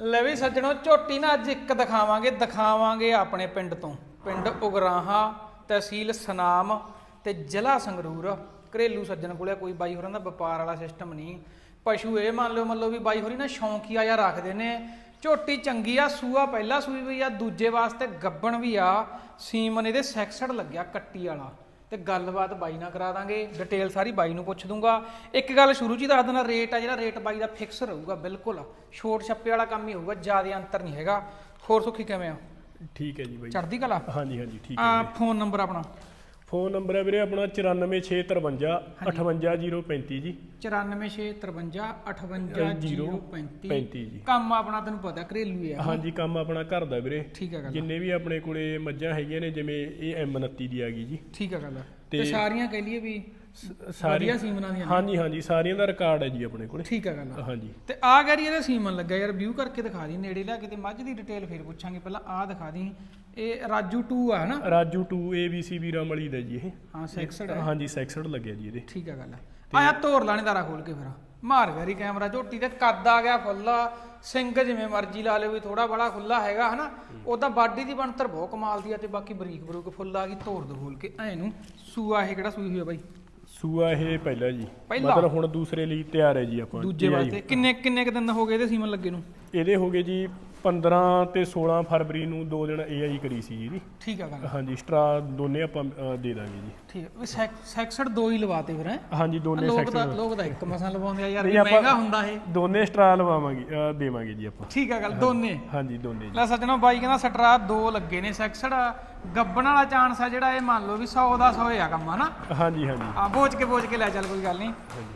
ਲੈ ਵੀ ਸੱਜਣੋ, ਝੋਟੀ ਨਾ ਅੱਜ ਇੱਕ ਦਿਖਾਵਾਂਗੇ ਦਿਖਾਵਾਂਗੇ ਆਪਣੇ ਪਿੰਡ ਤੋਂ। ਪਿੰਡ ਉਗਰਾਹਾ, ਤਹਿਸੀਲ ਸਨਾਮ ਤੇ ਜ਼ਿਲ੍ਹਾ ਸੰਗਰੂਰ। ਘਰੇਲੂ ਸੱਜਣ ਕੋਲੇ ਕੋਈ ਬਾਈ ਹੋਰਾਂ ਦਾ ਵਪਾਰ ਵਾਲਾ ਸਿਸਟਮ ਨਹੀਂ। ਪਸ਼ੂ ਇਹ ਮੰਨ ਲਓ ਮੰਨ ਲਓ ਵੀ ਬਾਈ ਹੋਰੀ ਨਾ ਸ਼ੌਂਕੀਆ ਜਾਂ ਰੱਖਦੇ ਨੇ। ਝੋਟੀ ਚੰਗੀ ਆ, ਸੂਆ ਪਹਿਲਾ ਸੂਈ ਵੀ ਆ, ਦੂਜੇ ਵਾਸਤੇ ਗੱਬਣ ਵੀ ਆ। ਸੀਮਨ ਇਹਦੇ ਸੈਕਸਡ ਲੱਗਿਆ, ਕੱਟੀ ਵਾਲਾ। ਤੇ ਗੱਲਬਾਤ ਬਾਈ ਨਾਲ ਕਰਾ ਦਾਂਗੇ ਡਿਟੇਲ ਸਾਰੀ ਬਾਈ ਨੂੰ ਪੁੱਛ ਦੂੰਗਾ। ਇੱਕ ਗੱਲ ਸ਼ੁਰੂ ਚ ਹੀ ਦੱਸ ਰੇਟ ਆ ਜਿਹੜਾ ਰੇਟ ਬਾਈ ਦਾ ਫਿਕਸ ਰਹੂਗਾ ਬਿਲਕੁਲ। ਛੋਟ ਛੱਪੇ ਵਾਲਾ ਕੰਮ ਹੀ ਹੋਊਗਾ ਜ਼ਿਆਦਾ ਅੰਤਰ ਨਹੀਂ ਹੈਗਾ। ਹੋਰ ਸੁਖੀ ਕਿਵੇਂ ਆ? ਠੀਕ ਹੈ ਜੀ ਬਾਈ। ਚੜ੍ਹਦੀ ਕਲਾ? ਹਾਂਜੀ ਹਾਂਜੀ ਠੀਕ ਹੈ ਆ ਫੋਨ ਨੰਬਰ ਆਪਣਾ। ਫੋਨ ਨੰਬਰ ਹੈ ਵੀਰੇ ਆਪਣਾ 94653 58035 ਜੀ। 9463588035 35 ਜੀ। ਕੰਮ ਆਪਣਾ ਤੈਨੂੰ ਪਤਾ ਘਰੇਲੂ ਹੀ ਆ ਹਾਂਜੀ ਕੰਮ ਆਪਣਾ ਘਰ ਦਾ ਵੀਰੇ। ਠੀਕ ਹੈ ਗੱਲ ਜਿੰਨੇ ਵੀ ਆਪਣੇ ਕੋਲੇ ਮੱਝਾਂ ਹੈਗੀਆਂ ਨੇ ਜਿਵੇਂ ਇਹ M29 ਦੀ ਆ ਗਈ ਜੀ। ਠੀਕ ਹੈ ਗੱਲ ਤੇ ਤੇ- ਸਾਰੀਆਂ ਕਹਿ ਲਈਏ ਵੀ ਸਾਰੀ ਵਧੀਆ ਸੀਮਨਾਂ ਦੀਆਂ। ਹਾਂਜੀ ਹਾਂਜੀ ਸਾਰੀਆਂ ਦਾ ਰਿਕਾਰਡ ਹੈ ਜੀ ਆਪਣੇ ਕੋਲੇ। ਠੀਕ ਹੈ ਗੱਲ ਹਾਂਜੀ। ਤੇ ਆ ਗੈਰੀ ਇਹਦਾ ਸੀਮਨ ਲੱਗਾ ਯਾਰ ਵਿਊ ਕਰਕੇ ਦਿਖਾ ਦੀ ਨੇੜੇ ਲਿਆ ਕਿਤੇ ਮੱਝ ਦੀ ਡਿਟੇਲ ਫੇਰ ਪੁੱਛਾਂਗੇ। ਪਹਿਲਾਂ ਆ ਦਿਖਾ ਦੀ ਇਹ ਰਾਜੂ 2 ਆ ਹਨਾ? ਰਾਜੂ 2 ABC ਵੀਰਾਂ ਵਾਲੀ ਦਾ ਜੀ ਇਹ। ਹਾਂ ਸੈਕਸਡ ਹੈ। ਹਾਂਜੀ ਸੈਕਸਡ ਲੱਗਿਆ ਜੀ ਇਹਦੇ। ਠੀਕ ਹੈ ਗੱਲ ਆਇਆ ਤੋਰ ਲਾਣੇ ਦਾਰਾ ਖੋਲ ਕੇ ਫਿਰ। ਮਾਰ ਗੈਰੀ ਕੈਮਰਾ ਝੋਟੀ ਤੇ ਕੱਦ ਆ ਗਿਆ ਫੁੱਲ ਸਿੰਘ ਜਿਵੇਂ ਮਰਜ਼ੀ ਲਾ ਲਿਓ ਵੀ ਥੋੜਾ ਬੜਾ ਖੁੱਲਾ ਹੈਗਾ ਹਨਾ? ਉਦਾਂ ਬਾਡੀ ਦੀ ਬਣਤਰ ਬਹੁਤ ਕਮਾਲ ਦੀ ਆ ਤੇ ਬਾਕੀ ਬਰੀਕ ਬਰੂਕ ਫੁੱਲ ਆ ਗਈ ਤੋੜ ਦੋ ਖੋਲ ਕੇ ਐ ਨੂੰ ਸੂਆ ਇਹ ਕਿਹੜਾ ਸੂਈ ਹੋਈ ਆ ਬਾਈ? ਸੂਆ ਇਹ ਪਹਿਲਾ ਜੀ। ਪਹਿਲਾ? ਮਤਲਬ ਹੁਣ ਦੂਸਰੇ ਲਈ ਤਿਆਰ ਹੈ ਜੀ ਆਪਾਂ ਦੂਜੇ ਵਾਸਤੇ ਕਿੰਨੇ ਕਿੰਨੇ ਕ ਦਿਨ ਹੋ ਗਏ ਇਹਦੇ ਸੀਮਨ ਲੱਗੇ ਨੂੰ? ਇਹਦੇ ਹੋ ਗਏ ਜੀ 15 ਤੇ 16 ਫਰਵਰੀ ਨੂੰ ਦੋ ਦਿਨ AI ਕਰੀ ਸੀ ਜੀ ਠੀਕ ਹੈ ਗੱਲ। ਹਾਂਜੀ ਸਟਰਾ ਦੋਨੇ ਆਪਾਂ ਅ, ਦੇ ਦਾਂਗੇ ਜੀ। ਠੀਕ ਹੈ ਵੀ ਸੈਕ- ਸੈਕਸਡ ਦੋ ਹੀ ਲਵਾਤੇ ਫਿਰ ਹੈ? ਹਾਂਜੀ ਦੋਨੇ ਲੋਕ ਸੈਕਸ਼ਨ ਦਾ ਲੋਕ ਦਾ ਇੱਕ ਮਸਾਂ ਲਵਾਉਂਦੇ ਆ ਯਾਰ ਆਪਾਂ- ਮਹਿੰਗਾ ਹੁੰਦਾ ਇਹ। ਦੋਨੇ ਸਟਰਾ ਲਵਾਵਾਂਗੇ ਅ, ਦੇਵਾਂਗੇ ਜੀ ਆਪਾਂ। ਠੀਕ ਹੈ ਗੱਲ ਦੋਨੇ। ਹਾਂਜੀ ਦੋਨੇ ਜੀ। ਲੈ ਸੱਜਣੋ ਬਾਈ ਕਹਿੰਦਾ ਸਟਰਾ ਦੋ ਲੱਗੇ ਨੇ ਸੈਕਸਡ ਗੱਬਣ ਵਾਲਾ ਚਾਂਸ ਆ ਜਿਹੜਾ ਇਹ ਮੰਨ ਲਓ ਵੀ 100 ਦਾ 100 ਆ ਕੰਮ ਹਨਾ? ਹਾਂਜੀ ਹਾਂਜੀ। ਆ ਬੋਝ ਕੇ ਬੋਝ ਕੇ ਲੈ ਚੱਲ ਕੋਈ ਗੱਲ ਨਹੀਂ।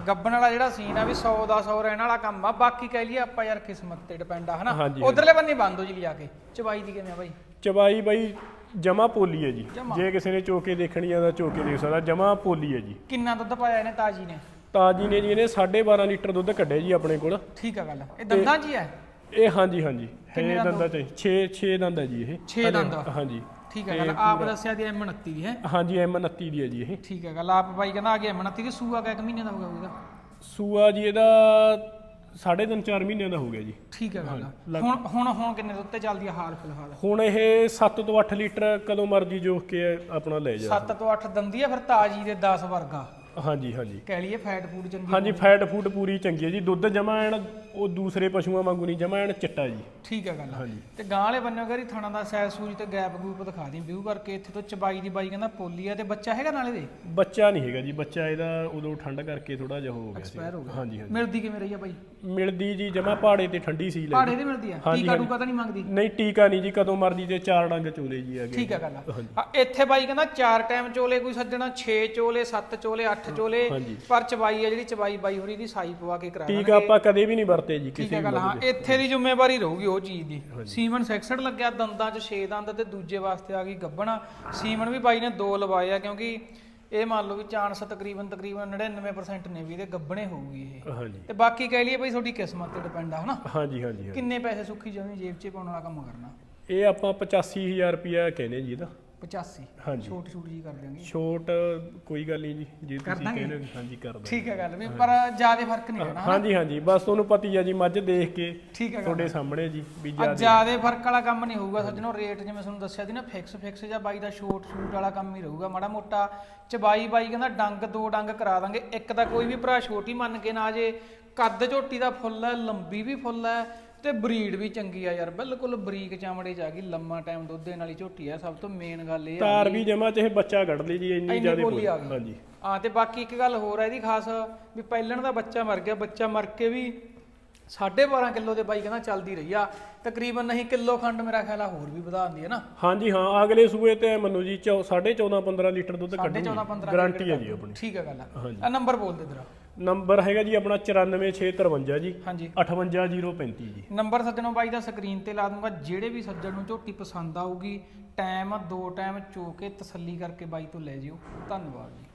ਗੱਬਣ ਵਾਲਾ ਜਿਹੜਾ ਸੀਨ ਆ ਵੀ 100 ਦਾ 100 ਰਹਿਣ ਵਾਲਾ ਕੰਮ ਆ ਬਾਕੀ ਕਹਿ ਲਈਏ ਆਪਾਂ ਯਾਰ ਕਿਸਮਤ ਤੇ ਡਿਪੈਂਡ ਆ ਹਨਾ? ਉਧਰਲੇ ਬੰਨੇ ਬੰਦ ਹੋ ਜੀ ਲਿਆ ਕੇ। ਚਬਾਈ ਦੀ ਕਿਵੇਂ ਆ ਬਾਈ? ਚਬਾਈ ਬਾਈ ਜਮਾ ਪੋਲੀ ਹੈ ਜੀ। ਜੇ ਕਿਸੇ ਨੇ ਚੋਕੇ ਦੇਖਣੀ ਆ ਤਾਂ ਚੋਕੇ ਦੇਖ ਸਕਦਾ ਜਮਾ ਪੋਲੀ ਹੈ ਜੀ। ਕਿੰਨਾ ਦੁੱਧ ਪਾਇਆ ਇਹਨੇ ਤਾਜੀ ਨੇ? ਤਾਜੀ ਨੇ ਜੀ ਇਹਨੇ 12.5 ਲੀਟਰ ਦੁੱਧ ਕੱਢਿਆ ਜੀ ਆਪਣੇ ਕੋਲ। ਠੀਕ ਆ ਗੱਲ। ਇਹ ਦੰਦਾਂ 'ਚ ਹੀ ਇਹ ਹਾਂਜੀ ਹਾਂਜੀ। ਕਿੰਨੇ ਹੈ ਦੰਦ? ਚ 6 6 ਦੰਦ ਹੈ ਜੀ ਇਹ। ਛੇ ਹਲੇ- ਦੰਦ? ਹਾਂਜੀ। ਠੀਕ ਹੈ ਗੱਲ ਆਪ ਦੱਸਿਆ ਦੀ M29 ਦੀ ਹੈ। ਹਾਂਜੀ M29 ਦੀ ਹੈ ਜੀ ਇਹ। ਠੀਕ ਹੈ ਗੱਲ ਆਪ ਬਾਈ ਕਹਿੰਦਾ ਆ ਗਿਆ M29 ਦੀ ਸੂਆ ਕਾ ਇੱਕ ਮਹੀਨੇ ਦਾ ਹੋ ਗਿਆ ਉਹਦਾ? ਸੂਆ ਜੀ ਇਹਦਾ ਸਾਢੇ ਤਿੰਨ 4 ਮਹੀਨਿਆਂ ਦਾ ਹੋ ਗਿਆ ਜੀ। ਠੀਕ ਹੈ ਗੱਲ ਹੁਣ ਹੁਣ ਹੁਣ ਕਿੰਨੇ ਦੁੱਧ ਤੇ ਚੱਲਦੀ ਆ ਹਾਲ ਫਿਲਹਾਲ? ਹੁਣ ਇਹ 7 ਤੋਂ 8 ਲੀਟਰ ਕਦੋਂ ਮਰਜ਼ੀ ਜੋਖ ਕੇ ਆਪਣਾ ਲੈ ਜਾ। 7 ਤੋਂ 8 ਦੰਦੀ ਆ ਫਿਰ ਤਾਜੀ ਦੇ 10 ਵਰਗਾ। ਹਾਂਜੀ ਹਾਂਜੀ। ਕਹਿ ਲਈਏ ਫੈਟ ਫੂਡ ਚੰਗੀ ਹਾਂਜੀ ਫੈਟ ਫੂਡ ਪੂਰੀ ਚੰਗੀ ਹੈ ਜੀ। ਦੁੱਧ ਜਮਾ ਐਨ ਉਹ ਦੂਸਰੇ ਪਸ਼ੂਆਂ ਵਾਂਗੂ ਨਹੀਂ ਜਮਾ ਐਨ ਚਿੱਟਾ ਜੀ। ਠੀਕ ਹੈ ਗੱਲ। ਹਾਂਜੀ। ਤੇ ਗਾਂ ਵਾਲੇ ਬੰਨਿਓ ਕਰੀ ਥਾਣਾ ਦਾ ਸੈਜ ਸੂਜ ਤੇ ਗੈਪ ਗੂਪ ਦਿਖਾ ਦੀ ਵਿਊ ਕਰਕੇ ਇੱਥੇ ਤੋਂ ਚਬਾਈ ਦੀ ਬਾਈ ਕਹਿੰਦਾ ਪੋਲੀ ਆ ਤੇ ਬੱਚਾ ਹੈਗਾ ਨਾਲੇ ਦੇ? ਬੱਚਾ ਨਹੀਂ ਹੈਗਾ ਜੀ ਬੱਚਾ ਇਹਦਾ ਉਦੋਂ ਠੰਡ ਕਰਕੇ ਥੋੜਾ ਜਿਹਾ ਹੋ ਗਿਆ ਸੀ। ਐਕਸਪਾਇਰ ਹੋ ਗਿਆ। ਹਾਂਜੀ ਹਾਂਜੀ। ਮਿਲਦੀ ਕਿਵੇਂ ਰਹੀ ਆ ਬਾਈ? ਮਿਲਦੀ ਜੀ ਜਮਾ ਪਹਾੜੇ ਤੇ ਠੰਡੀ ਸੀ ਲੈ ਪਹਾੜੇ ਦੀ ਮਿਲਦੀ ਆ? ਹਾਂਜੀ, ਟੀਕਾ ਹਾਂਜੀ। ਟੂਕਾ ਤਾਂ ਨਹੀਂ ਮੰਗਦੀ? ਨਹੀਂ ਟੀਕਾ ਨਹੀਂ ਜੀ ਕਦੋਂ ਮਰਜ਼ੀ ਤੇ ਚਾਰ ਡੰਗ ਚੋਲੇ ਜੀ ਹੈਗੇ ਠੀਕ ਗੱਲ ਆ। ਹਾਂਜੀ। ਆ, ਇੱਥੇ ਬਾਈ ਕਹਿੰਦਾ ਚਾਰ ਟਾਈਮ ਚੋਲੇ ਕੋਈ ਸੱਜਣਾ 6 ਚੋਲੇ 7 ਚੋਲੇ 8 ਚੋਲੇ ਹਾਂਜੀ। ਪਰ ਚਬਾਈ ਆ ਜਿਹੜੀ ਚਬਾਈ ਬਾਈ ਹੋਰੀ ਦੀ ਸਾਈ ਪਵਾ ਕੇ ਕਰਾ ਟੀਕਾ ਆਪਾਂ ਕਦੇ ਵੀ ਨਹੀਂ ਵਰਤੇ ਜੀ ਠੀਕ ਕਿਸੇ ਹੈ ਵੀ ਹਾਂ ਇੱਥੇ ਦੀ ਜ਼ਿੰਮੇਵਾਰੀ ਰਹੂਗੀ ਉਹ ਚੀਜ਼ ਦੀ। ਸੀਮਨ ਸੈਕਸਡ ਲੱਗਿਆ ਦੰਦਾਂ 'ਚ 6 ਦੰਦ ਤੇ ਦੂਜੇ ਵਾਸਤੇ ਆ ਗਈ ਗੱਬਣਾ। ਸੀਮਨ ਵੀ ਬਾਈ ਨੇ ਦੋ ਲਵਾਏ ਆ ਕਿਉਂਕਿ ਇਹ ਮੰਨ ਲਓ ਵੀ ਚਾਂਸ ਤਕਰੀਬਨ ਤਕਰੀਬਨ 99% ਨੇ ਵੀ ਇਹਦੇ ਗੱਬਣੇ ਹੋਊਗੀ ਇਹ। ਤੇ ਬਾਕੀ ਕਹਿ ਲਈਏ ਬਈ ਤੁਹਾਡੀ ਕਿਸਮਤ ਤੇ ਡਿਪੈਂਡ ਆ ਹਨਾ? ਹਾਂਜੀ ਹਾਂਜੀ। ਕਿੰਨੇ ਪੈਸੇ ਸੁੱਖੀ ਜਮੀ ਜੇਬ 'ਚ ਪਾਉਣ ਵਾਲਾ ਕੰਮ ਕਰਨਾ? ਇਹ ਆਪਾਂ 85000 ਰੁਪਿਆ ਕਹਿੰਦੇ ਜੀ ਇਹਦਾ। 85 ਹਾਂਜੀ। ਛੋਟ ਛੋਟ ਜੀ ਕਰ ਦਿਆਂਗੇ। ਛੋਟ ਕੋਈ ਗੱਲ ਨਹੀਂ ਜੀ ਜੇ ਕਰ ਤੁਸੀਂ ਦਾਂਗੇ? ਕਹਿੰਦੇ ਹੋ, ਹਾਂਜੀ ਕਰ ਦਾਂਗੇ। ਠੀਕ ਹੈ ਗੱਲ ਵੀ ਪਰ ਜ਼ਿਆਦਾ ਫ਼ਰਕ ਨਹੀਂ ਰਹਿਣਾ ਹਨਾ? ਹਾਂਜੀ ਹਾਂਜੀ। ਬਸ ਤੁਹਾਨੂੰ ਪਤੀ ਆ ਜੀ ਮੱਝ ਦੇਖ ਕੇ ਠੀਕ ਹੈ ਗੱਲ ਤੁਹਾਡੇ ਸਾਹਮਣੇ ਜੀ ਵੀ ਆ ਜ਼ਿਆਦਾ। ਜਿਆਦੇ ਫ਼ਰਕ ਵਾਲਾ ਕੰਮ ਨਹੀਂ ਹੋਊਗਾ ਸੱਜਣੋ ਰੇਟ ਜਿਵੇਂ ਤੁਹਾਨੂੰ ਦੱਸਿਆ ਸੀ ਨਾ ਫਿਕਸ ਫਿਕਸ ਜਾਂ ਬਾਈ ਦਾ ਸ਼ੋਰਟ ਸ਼ੂਟ ਵਾਲਾ ਕੰਮ ਹੀ ਰਹੂਗਾ ਮਾੜਾ ਮੋਟਾ। ਚਬਾਈ ਬਾਈ ਕਹਿੰਦਾ ਡੰਗ ਦੋ ਡੰਗ ਕਰਾ ਦਾਂਗੇ ਇੱਕ ਤਾਂ ਕੋਈ ਵੀ ਭਰਾ ਛੋਟੀ ਮੰਨ ਕੇ ਨਾ ਜੇ ਕੱਦ ਝੋਟੀ ਦਾ ਫੁੱਲ ਹੈ ਲੰਬੀ ਵੀ ਫੁੱਲ ਹੈ ਤੇ ਬਰੀਡ ਵੀ ਚੰਗੀ ਆ ਯਾਰ ਬਿਲਕੁਲ ਬਰੀਕ ਚਮੜੇ ਚ ਆ ਗਈ ਲੰਮਾ ਟਾਈਮ ਦੁੱਧ ਦੇਣ ਵਾਲੀ ਝੋਟੀ ਆ ਸਭ ਤੋਂ ਮੇਨ ਗੱਲ ਇਹ ਆ ਤਾਰ ਵੀ ਜਮਾ ਚ ਇਹ ਬੱਚਾ ਕੱਢ ਲਈ ਜੀ ਇੰਨੀ ਇੰਨੀ ਜ਼ਿਆਦਾ ਬੋਲੀ ਆ ਗਈ। ਹਾਂਜੀ। ਹਾਂ ਤੇ ਬਾਕੀ ਇੱਕ ਗੱਲ ਹੋਰ ਹੈ ਇਹਦੀ ਖਾਸ ਵੀ ਪਹਿਲਣ ਦਾ ਬੱਚਾ ਮਰ ਗਿਆ ਬੱਚਾ ਮਰ ਕੇ ਵੀ 12.5 ਕਿਲੋ ਦੇ ਬਾਈ ਕਹਿੰਦਾ ਚੱਲਦੀ ਰਹੀ ਆ। ਤਕਰੀਬਨ ਨਹੀਂ ਕਿਲੋ ਖੰਡ ਮੇਰਾ ਖਿਆਲ ਆ ਹੋਰ ਵੀ ਵਧਾ ਦਿੰਦੀ ਹੈ ਨਾ। ਹਾਂਜੀ ਹਾਂ ਅਗਲੇ ਸੂਏ ਤੇ ਮੰਨੂ ਜੀ 14.5 15 ਲੀਟਰ ਦੁੱਧ 14.5 ਕੱਢੂ 15 ਗਾਰੰਟੀ ਹੈ ਜੀ ਆਪਣੀ। ਠੀਕ ਹੈ ਗੱਲ ਆ। ਨੰਬਰ ਬੋਲ ਦੇ ਤੇਰਾ ਨੰਬਰ ਹੈਗਾ ਜੀ ਆਪਣਾ 94653 ਜੀ। ਹਾਂਜੀ। 58035 ਜੀ। ਨੰਬਰ ਸੱਜਣੋ ਬਾਈ ਦਾ ਸਕਰੀਨ ਤੇ ਲਾ ਦੂੰਗਾ ਜਿਹੜੇ ਵੀ ਸੱਜਣ ਨੂੰ ਝੋਟੀ ਪਸੰਦ ਆਊਗੀ ਟਾਈਮ ਦੋ ਟਾਈਮ ਚੋ ਕੇ ਤਸੱਲੀ ਕਰਕੇ ਬਾਈ ਤੋਂ ਲੈ ਜਿਓ। ਧੰਨਵਾਦ ਜੀ।